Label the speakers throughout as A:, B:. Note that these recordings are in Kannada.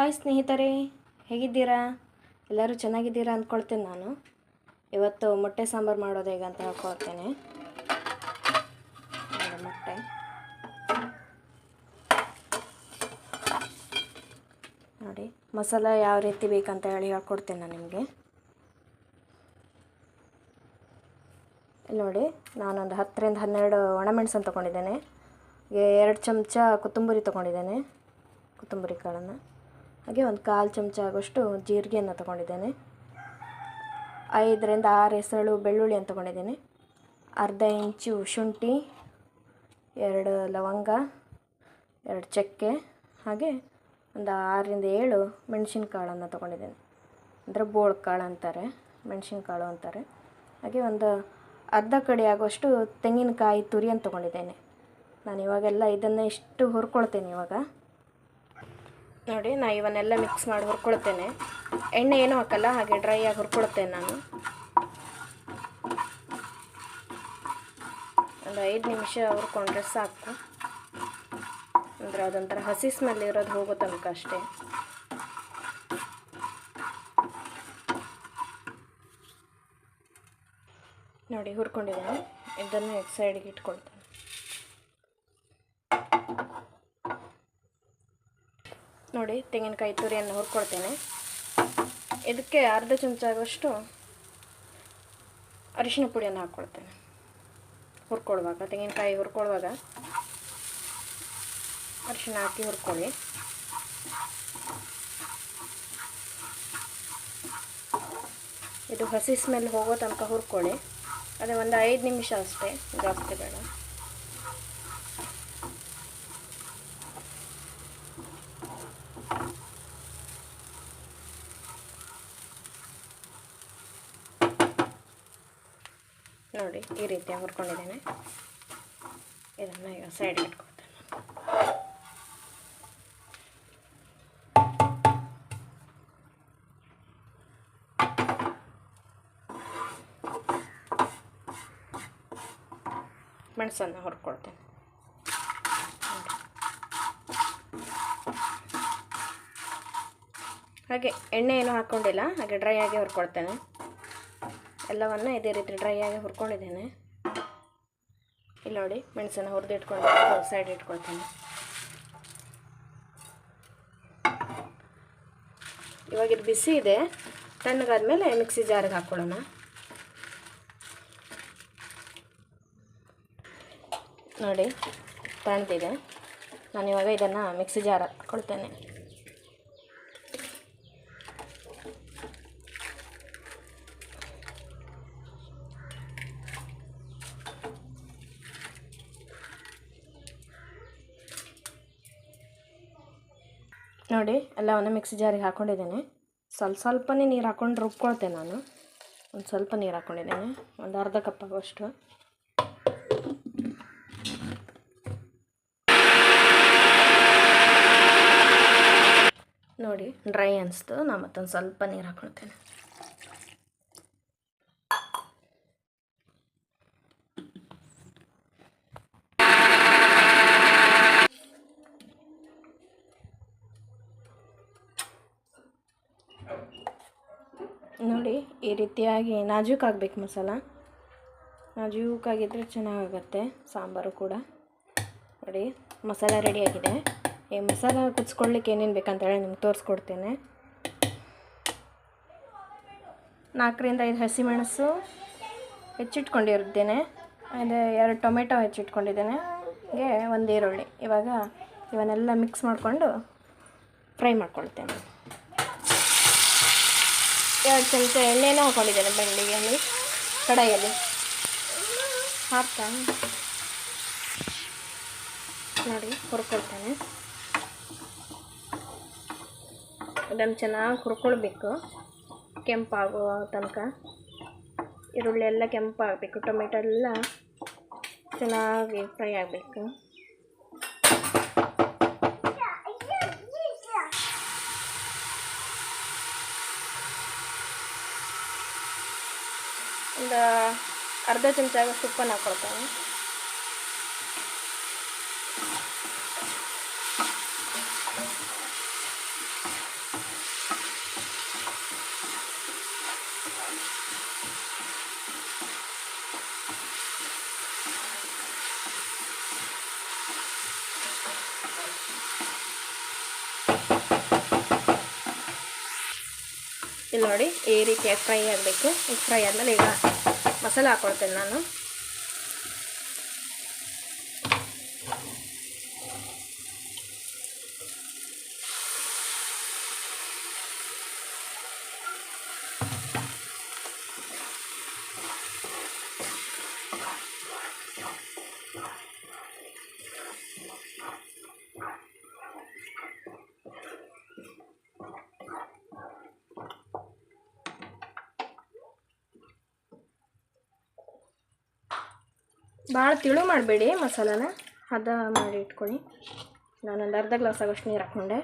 A: ಹಾಯ್ ಸ್ನೇಹಿತರೆ, ಹೇಗಿದ್ದೀರಾ? ಎಲ್ಲರೂ ಚೆನ್ನಾಗಿದ್ದೀರಾ ಅಂದ್ಕೊಳ್ತೇನೆ ನಾನು. ಇವತ್ತು ಮೊಟ್ಟೆ ಸಾಂಬಾರು ಮಾಡೋದು ಹೇಗಂತ ಹೇಳ್ಕೊಳ್ತೇನೆ. ಮೊಟ್ಟೆ. ನೋಡಿ, ಮಸಾಲ ಯಾವ ರೀತಿ ಬೇಕಂತ ಹೇಳಿ ಹೇಳ್ಕೊಡ್ತೇನೆ ನಾನು ನಿಮಗೆ. ನೋಡಿ, ನಾನೊಂದು ಹತ್ತರಿಂದ ಹನ್ನೆರಡು ಒಣಮೆಣಸನ್ನು ತೊಗೊಂಡಿದ್ದೇನೆ. ಎರಡು ಚಮಚ ಕೊತ್ತಂಬರಿ ತೊಗೊಂಡಿದ್ದೇನೆ. ಕೊತ್ತಂಬರಿ ಕಾಳನ್ನು. ಹಾಗೆ ಒಂದು ಕಾಲು ಚಮಚ ಆಗೋಷ್ಟು ಜೀರಿಗೆಯನ್ನು ತೊಗೊಂಡಿದ್ದೇನೆ. ಐದರಿಂದ ಆರು ಹೆಸರು ಬೆಳ್ಳುಳ್ಳಿಯನ್ನು ತೊಗೊಂಡಿದ್ದೇನೆ. ಅರ್ಧ ಇಂಚು ಶುಂಠಿ, ಎರಡು ಲವಂಗ, ಎರಡು ಚಕ್ಕೆ, ಹಾಗೆ ಒಂದು ಆರರಿಂದ ಏಳು ಮೆಣಸಿನಕಾಳನ್ನು ತೊಗೊಂಡಿದ್ದೇನೆ. ಅಂದರೆ ಬೋಳ್ ಕಾಳು ಅಂತಾರೆ, ಮೆಣಸಿನಕಾಳು ಅಂತಾರೆ. ಹಾಗೆ ಒಂದು ಅರ್ಧ ಕಡೆ ಆಗುವಷ್ಟು ತೆಂಗಿನಕಾಯಿ ತುರಿಯನ್ನು ತೊಗೊಂಡಿದ್ದೇನೆ. ನಾನು ಇವಾಗೆಲ್ಲ ಇದನ್ನು ಇಷ್ಟು ಹುರ್ಕೊಳ್ತೇನೆ ಇವಾಗ. ನೋಡಿ, ನಾ ಇವನ್ನೆಲ್ಲ ಮಿಕ್ಸ್ ಮಾಡಿ ಹುರ್ಕೊಳ್ತೇನೆ. ಎಣ್ಣೆ ಏನೂ ಹಾಕಲ್ಲ, ಹಾಗೆ ಡ್ರೈ ಆಗಿ ಹುರ್ಕೊಳ್ತೇನೆ ನಾನು. ಒಂದು ಐದು ನಿಮಿಷ ಹುರ್ಕೊಂಡ್ರೆ ಸಾಕು. ಅಂದರೆ ಅದೊಂಥರ ಹಸಿ ಸ್ಮೆಲ್ ಇರೋದು ಹೋಗೋ ತನಕ ಅಷ್ಟೇ. ನೋಡಿ, ಹುರ್ಕೊಂಡಿದ್ದೀನಿ. ಇದನ್ನು ಸೈಡ್ಗೆ ಇಟ್ಕೊಳ್ತೇನೆ. ನೋಡಿ, ತೆಂಗಿನಕಾಯಿ ತುರಿಯನ್ನು ಹುರ್ಕೊಳ್ತೇನೆ. ಇದಕ್ಕೆ ಅರ್ಧ ಚಮಚ ಆಗುವಷ್ಟು ಅರಿಶಿನ ಪುಡಿಯನ್ನು ಹಾಕ್ಕೊಳ್ತೇನೆ ಹುರ್ಕೊಳ್ಳುವಾಗ, ತೆಂಗಿನಕಾಯಿ ಹುರ್ಕೊಳ್ಳುವಾಗ ಅರಿಶಿನ ಹಾಕಿ ಹುರ್ಕೊಳ್ಳಿ. ಇದು ಹಸಿ ಸ್ಮೆಲ್ ಹೋಗೋ ತನಕ ಹುರ್ಕೊಳ್ಳಿ. ಅದೇ ಒಂದು ಐದು ನಿಮಿಷ ಅಷ್ಟೇ, ಜಾಸ್ತಿ ಬೇಡ. ನೋಡಿ ಈ ರೀತಿ ಹುರ್ಕೊಂಡಿದ್ದೇನೆ ಇದನ್ನು ಈಗ ಸೈಡ್ಗೆ ಇಟ್ಕೊಳ್ತೇನೆ ಮೆಣಸನ್ನು ಹುರ್ಕೊಳ್ತೇನೆ. ಹಾಗೆ ಎಣ್ಣೆ ಏನೂ ಹಾಕ್ಕೊಂಡಿಲ್ಲ ಹಾಗೆ ಡ್ರೈ ಆಗಿ ಹುರ್ಕೊಳ್ತೇನೆ. ಎಲ್ಲವನ್ನು ಇದೇ ರೀತಿ ಡ್ರೈ ಆಗಿ ಹುರ್ಕೊಂಡಿದ್ದೇನೆ. ಇಲ್ಲಿ ನೋಡಿ ಮೆಣಸನ್ನು ಹುರಿದು ಇಟ್ಕೊಂಡು ಸೈಡ್ ಇಟ್ಕೊಳ್ತೀನಿ. ಇವಾಗ ಇದು ಬಿಸಿ ಇದೆ. ತಣ್ಣಗಾದ್ಮೇಲೆ ಮಿಕ್ಸಿ ಜಾರಿಗೆ ಹಾಕ್ಕೊಳ್ಳೋಣ ನೋಡಿ ತಣ್ಣದಿದೆ ನಾನು ಇವಾಗ ಇದನ್ನು ಮಿಕ್ಸಿ ಜಾರ್ ಹಾಕ್ಕೊಳ್ತೇನೆ. ನೋಡಿ ಎಲ್ಲವನ್ನು ಮಿಕ್ಸಿ ಜಾರಿಗೆ ಹಾಕ್ಕೊಂಡಿದ್ದೀನಿ ಸ್ವಲ್ಪ ಸ್ವಲ್ಪನೇ ನೀರು ಹಾಕ್ಕೊಂಡು ರುಬ್ಕೊಳ್ತೇನೆ ನಾನು. ಒಂದು ಸ್ವಲ್ಪ ನೀರು ಹಾಕ್ಕೊಂಡಿದ್ದೇನೆ ಒಂದು ಅರ್ಧ ಕಪ್ ಆಗುವಷ್ಟು ನೋಡಿ ಡ್ರೈ ಅನಿಸ್ತು. ನಾನು ಮತ್ತೊಂದು ಸ್ವಲ್ಪ ನೀರು ಹಾಕ್ಕೊಳ್ತೇನೆ ನೋಡಿ ಈ ರೀತಿಯಾಗಿ ನಾಜೂಕಾಗಬೇಕು ಮಸಾಲ. ನಾಜೂಕಾಗಿದ್ದರೆ ಚೆನ್ನಾಗಾಗತ್ತೆ, ಸಾಂಬಾರು ಕೂಡ. ನೋಡಿ, ಮಸಾಲ ರೆಡಿಯಾಗಿದೆ ಈ ಮಸಾಲ ಕುದಿಸ್ಕೊಳ್ಳಿಕ್ಕೆ ಏನೇನು ಬೇಕಂತ ಹೇಳಿ ನಿಮ್ಗೆ ತೋರಿಸ್ಕೊಡ್ತೇನೆ. ನಾಲ್ಕರಿಂದ ಐದು ಹಸಿಮೆಣಸು ಹೆಚ್ಚಿಟ್ಕೊಂಡಿರುತ್ತೇನೆ. ಅದು ಎರಡು ಟೊಮೆಟೊ ಹೆಚ್ಚಿಟ್ಕೊಂಡಿದ್ದೇನೆ. ಹಾಗೆ ಒಂದು ಈರುಳ್ಳಿ. ಇವಾಗ ಇವನ್ನೆಲ್ಲ ಮಿಕ್ಸ್ ಮಾಡಿಕೊಂಡು ಫ್ರೈ ಮಾಡ್ಕೊಳ್ತೇನೆ. ಎರಡು ಚಮಚ ಎಣ್ಣೆನೂ ಹಾಕೊಂಡಿದ್ದೇನೆ ಬೆಳ್ಳಿಗೆಯಲ್ಲಿ ಕಡಾಯಲ್ಲಿ. ಹಾಕ್ತಾ ನೋಡಿ, ಹುರ್ಕೊಳ್ತಾನೆ. ಅದನ್ನು ಚೆನ್ನಾಗಿ ಹುರ್ಕೊಳ್ಬೇಕು. ಕೆಂಪಾಗುವ ತನಕ. ಈರುಳ್ಳಿ ಎಲ್ಲ ಕೆಂಪಾಗಬೇಕು. ಟೊಮೆಟೊ ಎಲ್ಲ ಚೆನ್ನಾಗಿ ಫ್ರೈ ಆಗಬೇಕು. ಒಂದು ಅರ್ಧ ಚಮಚ ಆಗೋಷ್ಟು ಉಪ್ಪನ್ನು ಹಾಕ್ಕೊಳ್ತಾನೆ ಇಲ್ಲಿ ನೋಡಿ ಈ ರೀತಿಯಾಗಿ ಫ್ರೈ ಆಗಬೇಕು. ಈಗ ಫ್ರೈ ಆದಮೇಲೆ ಈಗ ಮಸಾಲೆ ಹಾಕ್ಕೊಳ್ತೇನೆ ನಾನು ಭಾಳ ತಿಳು ಮಾಡಬೇಡಿ ಮಸಾಲಾನ. ಹದ ಮಾಡಿ ಇಟ್ಕೊಳ್ಳಿ. ನಾನೊಂದು ಅರ್ಧ ಗ್ಲಾಸ್ ಆಗೋಷ್ಟು ನೀರು ಹಾಕ್ಕೊಂಡೆ.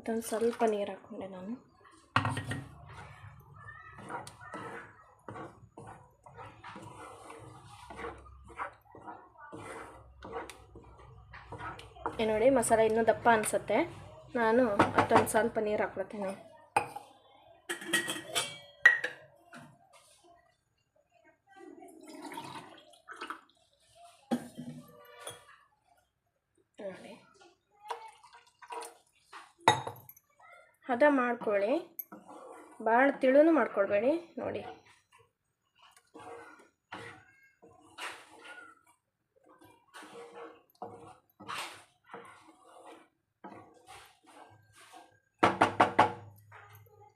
A: ಮತ್ತೊಂದು ಸ್ವಲ್ಪ ನೀರು ಹಾಕ್ಕೊಂಡೆ ನಾನು. ನೋಡಿ, ಮಸಾಲೆ ಇನ್ನೂ ದಪ್ಪ ಅನಿಸುತ್ತೆ. ನಾನು ಮತ್ತೊಂದು ಸ್ವಲ್ಪ ನೀರು ಹಾಕ್ಕೊಳ್ತೇನೆ ನೋಡಿ ಹದ ಮಾಡ್ಕೊಳ್ಳಿ. ಭಾಳ ತಿಳುನು ಮಾಡ್ಕೊಳ್ಬೇಡಿ, ನೋಡಿ.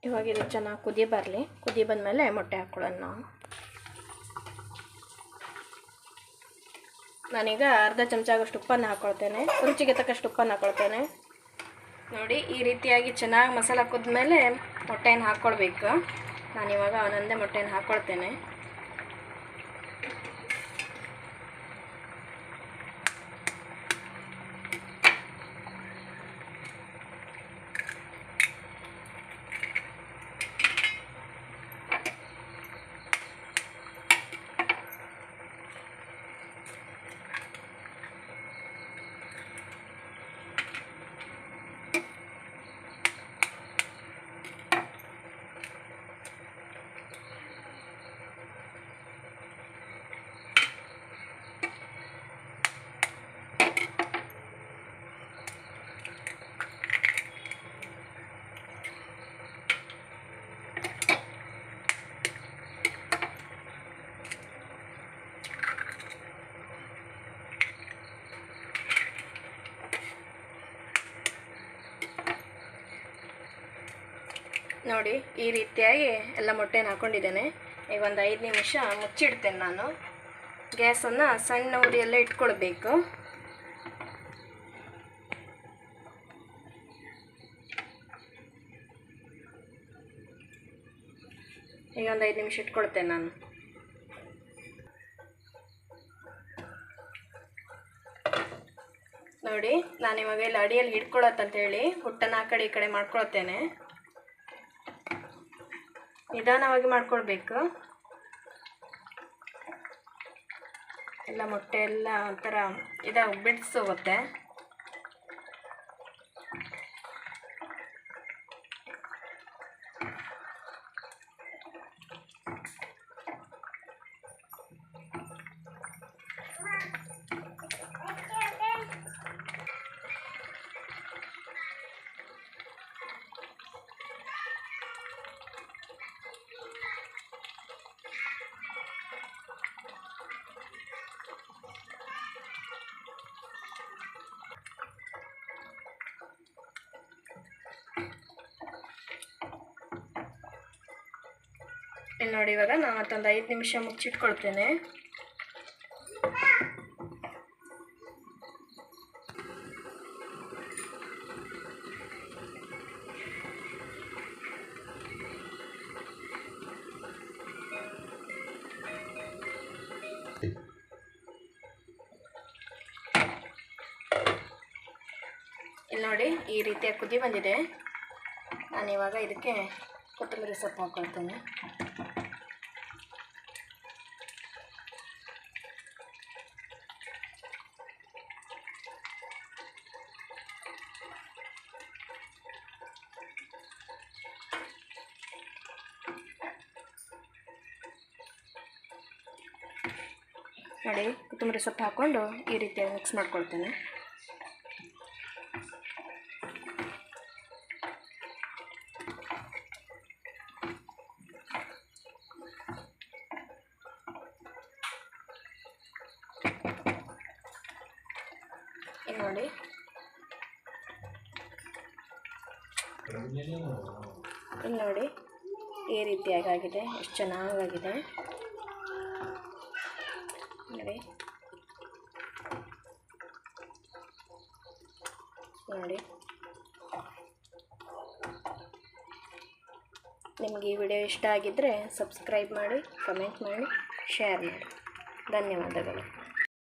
A: ಇವಾಗ ಇದು ಚೆನ್ನಾಗಿ ಕುದಿ ಬರಲಿ. ಕುದಿ ಬಂದಮೇಲೆ ಮೊಟ್ಟೆ ಹಾಕ್ಕೊಳ್ಳೋಣ ನಾವು. ನಾನೀಗ ಅರ್ಧ ಚಮಚ ಆಗೋಷ್ಟು ಉಪ್ಪನ್ನು ಹಾಕ್ಕೊಳ್ತೇನೆ ರುಚಿಗೆ ತಕ್ಕಷ್ಟು ಉಪ್ಪನ್ನು ಹಾಕ್ಕೊಳ್ತೇನೆ ನೋಡಿ ಈ ರೀತಿಯಾಗಿ ಚೆನ್ನಾಗಿ ಮಸಾಲೆ ಹಾಕಿದ್ಮೇಲೆ ಮೊಟ್ಟೆಯನ್ನು ಹಾಕ್ಕೊಳ್ಬೇಕು ನಾನಿವಾಗ ಒಂದೊಂದೇ ಮೊಟ್ಟೆಯನ್ನು ಹಾಕ್ಕೊಳ್ತೇನೆ ನೋಡಿ, ಈ ರೀತಿಯಾಗಿ ಎಲ್ಲ ಮೊಟ್ಟೆನ ಹಾಕೊಂಡಿದ್ದೇನೆ. ಈಗ ಒಂದು ಐದು ನಿಮಿಷ ಮುಚ್ಚಿಡ್ತೇನೆ ನಾನು. ಗ್ಯಾಸನ್ನು ಸಣ್ಣ ಉರಿಯಲ್ಲೇ ಇಟ್ಕೊಳ್ಬೇಕು. ಈಗ ಒಂದು ಐದು ನಿಮಿಷ ಇಟ್ಕೊಳ್ತೇನೆ ನಾನು. ನೋಡಿ, ನಾನು ಇವಾಗ ಇಲ್ಲಿ ಅಡಿಯಲ್ಲಿ ಹಿಡ್ಕೊಳತ್ತಂತ ಹೇಳಿ ಹುಟ್ಟನ್ನು ಆ ಕಡೆ ಈ ಕಡೆ ಮಾಡ್ಕೊಳ್ತೇನೆ ನಿಧಾನವಾಗಿ ಮಾಡ್ಕೊಳ್ಬೇಕು. ಎಲ್ಲ ಮೊಟ್ಟೆ ಎಲ್ಲ ಒಂಥರ ಇದಾಗ ಬಿಡಿಸೋಗುತ್ತೆ. ಇಲ್ಲಿ ನೋಡಿ ಇವಾಗ. ನಾನು ಮತ್ತೊಂದು ಐದು ನಿಮಿಷ ಮುಚ್ಚಿಟ್ಕೊಳ್ತೇನೆ. ಇಲ್ಲಿ ನೋಡಿ ಈ ರೀತಿಯ ಕುದಿ ಬಂದಿದೆ. ನಾನು ಇವಾಗ ಇದಕ್ಕೆ ಕೊತ್ತಂಬರಿ ಸೊಪ್ಪು ಹಾಕೊಳ್ತೇನೆ. ನೋಡಿ, ಕೊತ್ತಂಬರಿ ಸೊಪ್ಪು ಹಾಕ್ಕೊಂಡು ಈ ರೀತಿಯಾಗಿ ಮಿಕ್ಸ್ ಮಾಡ್ಕೊಳ್ತೇನೆ. ನೋಡಿ. ಇಲ್ಲಿ ನೋಡಿ, ಈ ರೀತಿಯಾಗಿ ಆಗಿದೆ, ಎಷ್ಟು ಚೆನ್ನಾಗಾಗಿದೆ. ನೋಡಿ. ನೋಡಿ. ನಿಮಗೆ ಈ ವಿಡಿಯೋ ಇಷ್ಟ ಆಗಿದ್ದರೆ ಸಬ್ಸ್ಕ್ರೈಬ್ ಮಾಡಿ ಕಮೆಂಟ್ ಮಾಡಿ ಶೇರ್ ಮಾಡಿ. ಧನ್ಯವಾದಗಳು.